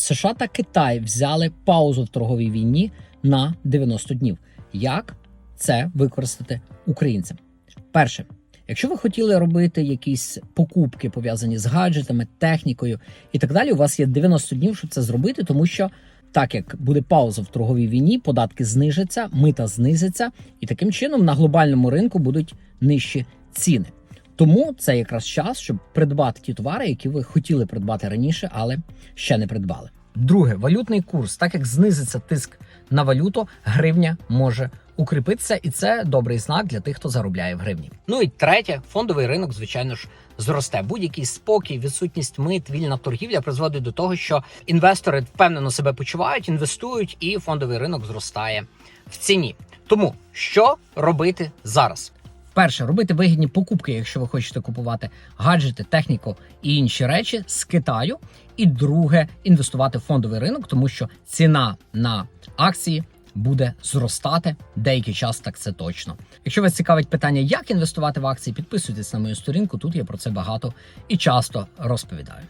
США та Китай взяли паузу в торговій війні на 90 днів. Як це використати українцям? Перше, якщо ви хотіли робити якісь покупки пов'язані з гаджетами, технікою і так далі, у вас є 90 днів, щоб це зробити, тому що так як буде пауза в торговій війні, податки знижаться, мита знизиться, і таким чином на глобальному ринку будуть нижчі ціни. Тому це якраз час, щоб придбати ті товари, які ви хотіли придбати раніше, але ще не придбали. Друге, валютний курс, так як знизиться тиск на валюту, гривня може укріпитися, і це добрий знак для тих, хто заробляє в гривні. Ну і третє, фондовий ринок, звичайно ж, зросте. Будь-який спокій, відсутність мит, вільна торгівля призводить до того, що інвестори впевнено себе почувають, інвестують, і фондовий ринок зростає в ціні. Тому що робити зараз? Перше, робити вигідні покупки, якщо ви хочете купувати гаджети, техніку і інші речі з Китаю. І друге, інвестувати в фондовий ринок, тому що ціна на акції буде зростати деякий час, так це точно. Якщо вас цікавить питання, як інвестувати в акції, підписуйтесь на мою сторінку. Тут я про це багато і часто розповідаю.